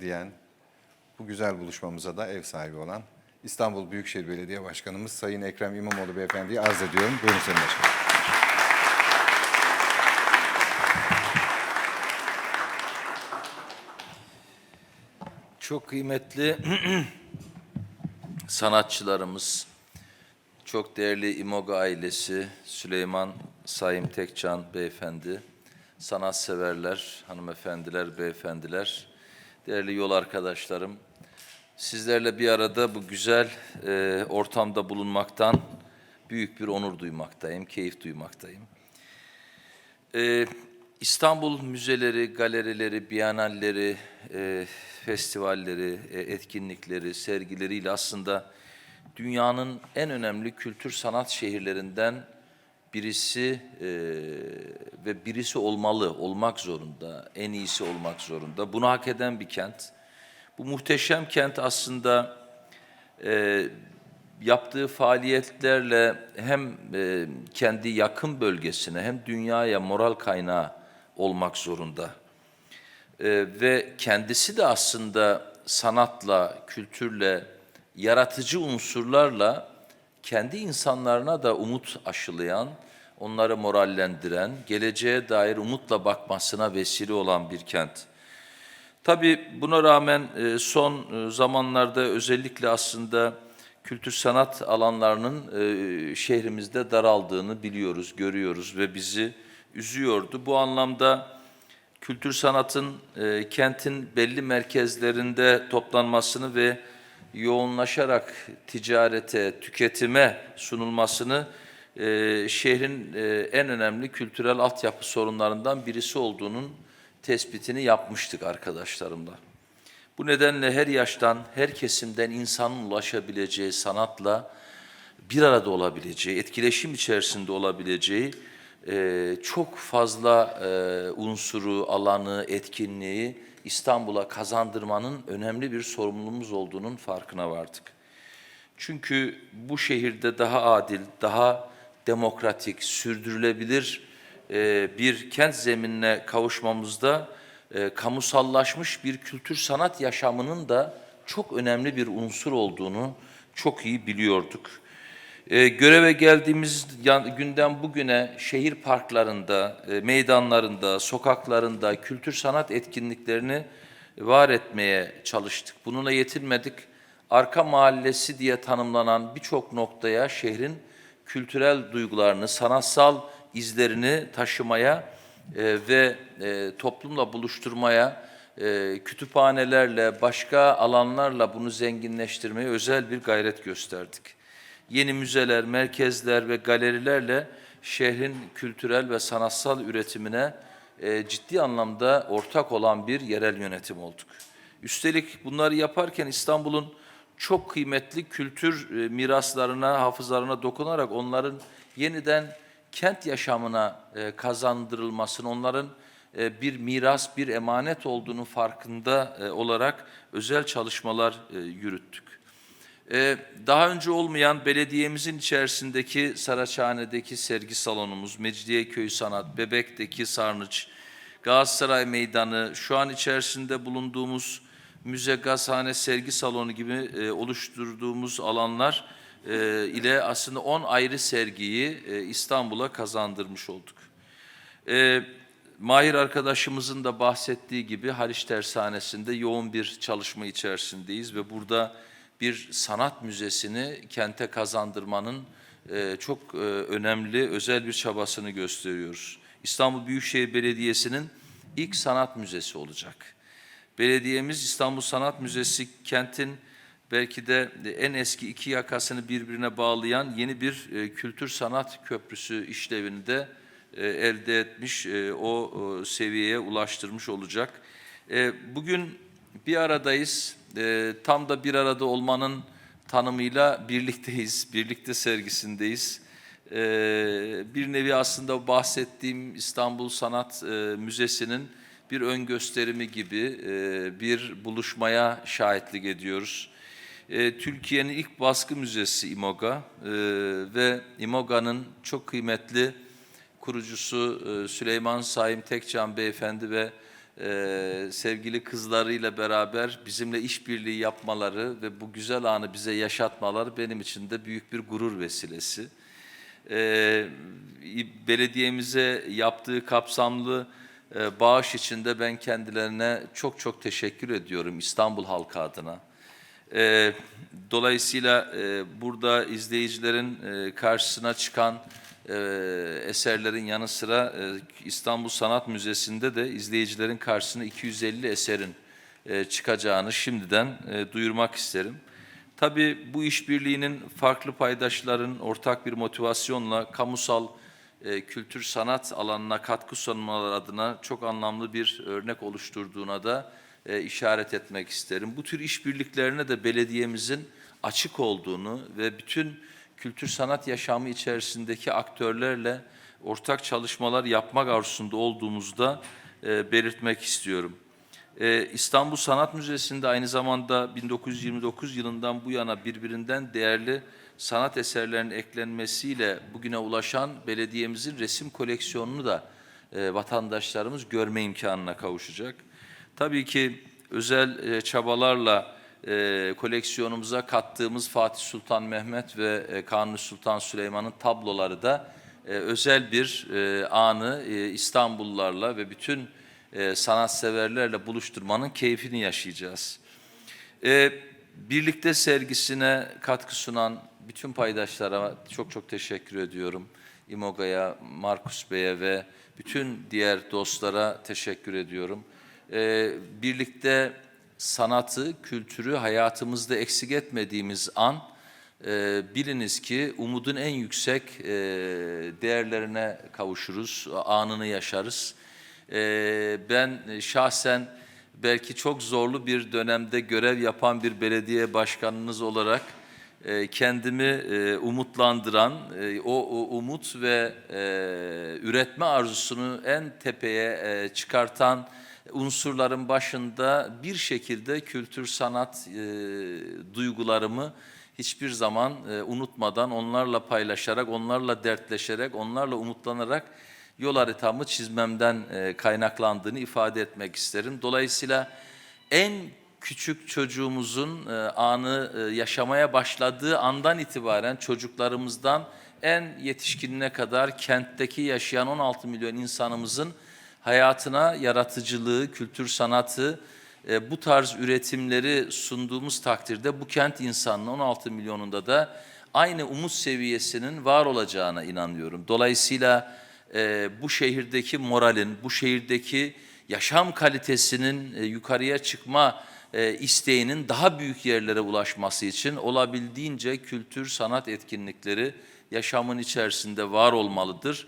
diyen bu güzel buluşmamıza da ev sahibi olan İstanbul Büyükşehir Belediye Başkanımız Sayın Ekrem İmamoğlu Beyefendi'yi arz ediyorum. Buyurun Sayın Başkanım. Çok kıymetli sanatçılarımız, çok değerli İmoga ailesi, Süleyman Sayım Tekcan beyefendi, sanatseverler, hanımefendiler, beyefendiler, değerli yol arkadaşlarım, sizlerle bir arada bu güzel e, ortamda bulunmaktan büyük bir onur duymaktayım, keyif duymaktayım. Ee, İstanbul müzeleri, galerileri, biyanalleri, e, festivalleri, e, etkinlikleri, sergileriyle aslında dünyanın en önemli kültür sanat şehirlerinden birisi e, ve birisi olmalı, olmak zorunda, en iyisi olmak zorunda. Bunu hak eden bir kent. Bu muhteşem kent aslında e, yaptığı faaliyetlerle hem e, kendi yakın bölgesine hem dünyaya moral kaynağı olmak zorunda. E, ve kendisi de aslında sanatla, kültürle, yaratıcı unsurlarla kendi insanlarına da umut aşılayan, onları morallendiren, geleceğe dair umutla bakmasına vesile olan bir kent. Tabii buna rağmen e, son e, zamanlarda özellikle aslında kültür sanat alanlarının e, şehrimizde daraldığını biliyoruz, görüyoruz ve bizi üzüyordu. Bu anlamda kültür sanatın kentin belli merkezlerinde toplanmasını ve yoğunlaşarak ticarete, tüketime sunulmasını e, şehrin e, en önemli kültürel altyapı sorunlarından birisi olduğunun tespitini yapmıştık arkadaşlarımla. Bu nedenle her yaştan, her kesimden insanın ulaşabileceği sanatla bir arada olabileceği, etkileşim içerisinde olabileceği e, çok fazla e, unsuru, alanı, etkinliği İstanbul'a kazandırmanın önemli bir sorumluluğumuz olduğunun farkına vardık. Çünkü bu şehirde daha adil, daha demokratik, sürdürülebilir e, bir kent zeminine kavuşmamızda e, kamusallaşmış bir kültür sanat yaşamının da çok önemli bir unsur olduğunu çok iyi biliyorduk. E, göreve geldiğimiz günden bugüne şehir parklarında, e, meydanlarında, sokaklarında kültür sanat etkinliklerini var etmeye çalıştık. Bununla yetinmedik. Arka mahallesi diye tanımlanan birçok noktaya şehrin kültürel duygularını, sanatsal izlerini taşımaya e, ve e, toplumla buluşturmaya, e, kütüphanelerle, başka alanlarla bunu zenginleştirmeye özel bir gayret gösterdik. Yeni müzeler, merkezler ve galerilerle şehrin kültürel ve sanatsal üretimine e, ciddi anlamda ortak olan bir yerel yönetim olduk. Üstelik bunları yaparken İstanbul'un çok kıymetli kültür e, miraslarına, hafızalarına dokunarak onların yeniden kent yaşamına e, kazandırılmasını, onların e, bir miras, bir emanet olduğunu farkında e, olarak özel çalışmalar e, yürüttük. E, daha önce olmayan belediyemizin içerisindeki Saraçhane'deki sergi salonumuz, Mecidiyeköy Sanat, Bebek'teki Sarnıç, Galatasaray Meydanı, şu an içerisinde bulunduğumuz müze, gazhane, sergi salonu gibi e, oluşturduğumuz alanlar e, ile aslında 10 ayrı sergiyi e, İstanbul'a kazandırmış olduk. Mahir arkadaşımızın da bahsettiği gibi Haliç Tersanesi'nde yoğun bir çalışma içerisindeyiz ve burada bir sanat müzesini kente kazandırmanın e, çok e, önemli, özel bir çabasını gösteriyoruz. İstanbul Büyükşehir Belediyesi'nin ilk sanat müzesi olacak. Belediyemiz İstanbul Sanat Müzesi kentin belki de en eski iki yakasını birbirine bağlayan yeni bir e, kültür sanat köprüsü işlevini de elde etmiş, o, seviyeye ulaştırmış olacak. Bugün bir aradayız. E, tam da bir arada olmanın tanımıyla birlikteyiz, birlikte sergisindeyiz. E, bir nevi aslında bahsettiğim İstanbul Sanat e, Müzesi'nin bir ön gösterimi gibi e, bir buluşmaya şahitlik ediyoruz. E, Türkiye'nin ilk baskı müzesi İMOGA e, ve İMOGA'nın çok kıymetli kurucusu e, Süleyman Saim Tekcan Beyefendi ve e, sevgili kızlarıyla beraber bizimle işbirliği yapmaları ve bu güzel anı bize yaşatmaları benim için de büyük bir gurur vesilesi. E, belediyemize yaptığı kapsamlı e, bağış için de ben kendilerine çok çok teşekkür ediyorum İstanbul halkı adına. E, dolayısıyla e, burada izleyicilerin e, karşısına çıkan e, eserlerin yanı sıra e, İstanbul Sanat Müzesi'nde de izleyicilerin karşısına 250 eserin e, çıkacağını şimdiden duyurmak isterim. Tabii bu işbirliğinin farklı paydaşların ortak bir motivasyonla kamusal kültür sanat alanına katkı sunmaları adına çok anlamlı bir örnek oluşturduğuna da işaret etmek isterim. Bu tür işbirliklerine de belediyemizin açık olduğunu ve bütün kültür sanat yaşamı içerisindeki aktörlerle ortak çalışmalar yapmak arzusunda olduğumuzu da e, belirtmek istiyorum. Ee, İstanbul Sanat Müzesi'nde aynı zamanda 1929 yılından bu yana birbirinden değerli sanat eserlerinin eklenmesiyle bugüne ulaşan belediyemizin resim koleksiyonunu da e, vatandaşlarımız görme imkanına kavuşacak. Tabii ki özel e, çabalarla e, koleksiyonumuza kattığımız Fatih Sultan Mehmet ve e, Kanuni Sultan Süleyman'ın tabloları da e, özel bir e, anı e, İstanbullularla ve bütün e, sanatseverlerle buluşturmanın keyfini yaşayacağız. E, birlikte sergisine katkı sunan bütün paydaşlara çok çok teşekkür ediyorum. İmoga'ya, Markus Bey'e ve bütün diğer dostlara teşekkür ediyorum. E, birlikte sanatı, kültürü hayatımızda eksik etmediğimiz an e, biliniz ki umudun en yüksek e, değerlerine kavuşuruz, anını yaşarız. Ee, ben şahsen belki çok zorlu bir dönemde görev yapan bir belediye başkanınız olarak e, kendimi e, umutlandıran, e, o, o umut ve e, üretme arzusunu en tepeye e, çıkartan unsurların başında bir şekilde kültür sanat e, duygularımı hiçbir zaman e, unutmadan onlarla paylaşarak, onlarla dertleşerek, onlarla umutlanarak yol haritamı çizmemden e, kaynaklandığını ifade etmek isterim. Dolayısıyla en küçük çocuğumuzun e, anı e, yaşamaya başladığı andan itibaren çocuklarımızdan en yetişkinine kadar kentteki yaşayan 16 milyon insanımızın hayatına yaratıcılığı, kültür sanatı, e, bu tarz üretimleri sunduğumuz takdirde bu kent insanının 16 milyonunda da aynı umut seviyesinin var olacağına inanıyorum. Dolayısıyla e, bu şehirdeki moralin, bu şehirdeki yaşam kalitesinin e, yukarıya çıkma e, isteğinin daha büyük yerlere ulaşması için olabildiğince kültür, sanat etkinlikleri yaşamın içerisinde var olmalıdır.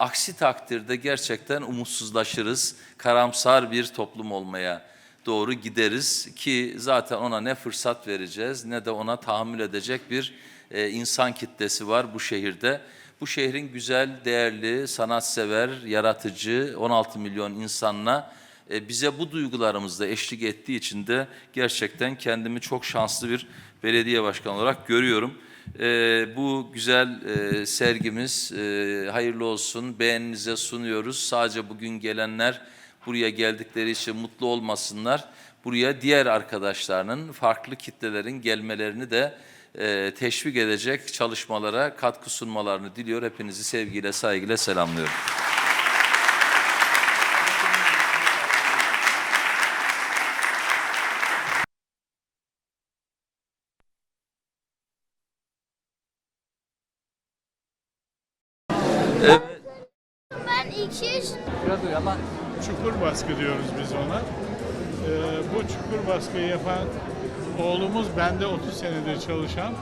Aksi takdirde gerçekten umutsuzlaşırız, karamsar bir toplum olmaya doğru gideriz ki zaten ona ne fırsat vereceğiz ne de ona tahammül edecek bir e, insan kitlesi var bu şehirde. Bu şehrin güzel, değerli, sanatsever, yaratıcı 16 milyon insanla e, bize bu duygularımızla eşlik ettiği için de gerçekten kendimi çok şanslı bir belediye başkanı olarak görüyorum. E, bu güzel e, sergimiz e, hayırlı olsun, beğeninize sunuyoruz. Sadece bugün gelenler buraya geldikleri için mutlu olmasınlar. Buraya diğer arkadaşlarının, farklı kitlelerin gelmelerini de e, teşvik edecek çalışmalara katkı sunmalarını diliyor. Hepinizi sevgiyle, saygıyla selamlıyorum. Ben ilk şey Çukur baskı diyoruz biz ona. Ee, bu çukur baskıyı yapan oğlumuz bende 30 senedir çalışan,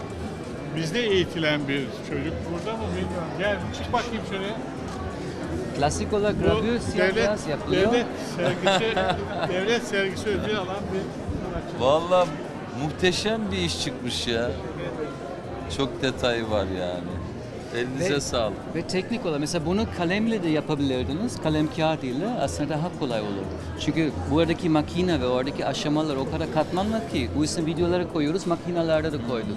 bizde eğitilen bir çocuk. Burada mı bilmiyorum. Gel çık bakayım şuraya. Klasik olarak gravür siyah devlet, beyaz yapılıyor. devlet sergisi, devlet sergisi ödülü alan bir sanatçı. Vallahi muhteşem bir iş çıkmış ya. Çok detayı var yani. Elinize Ve- sağlık. Ve teknik olarak mesela bunu kalemle de yapabilirdiniz. Kalem kağıdıyla aslında daha kolay olur. Çünkü buradaki makine ve oradaki aşamalar o kadar katmanlı ki bu yüzden videolara koyuyoruz, makinelerde de koyduk.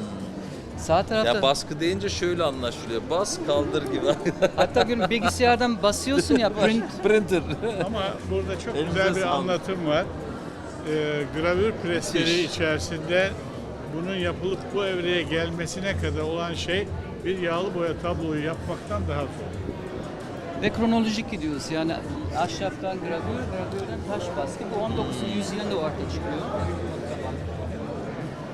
Sağ tarafta Ya baskı deyince şöyle anlaşılıyor. Bas kaldır gibi. hatta gün bilgisayardan basıyorsun ya print Printer. Ama burada çok Elinize güzel bir sağlık. anlatım var. Ee, gravür presleri içerisinde bunun yapılıp bu evreye gelmesine kadar olan şey bir yağlı boya tabloyu yapmaktan daha zor. ve kronolojik gidiyoruz. Yani ahşaptan gravür, gravürden taş baskı. Bu 19. yüzyılda ortaya çıkıyor.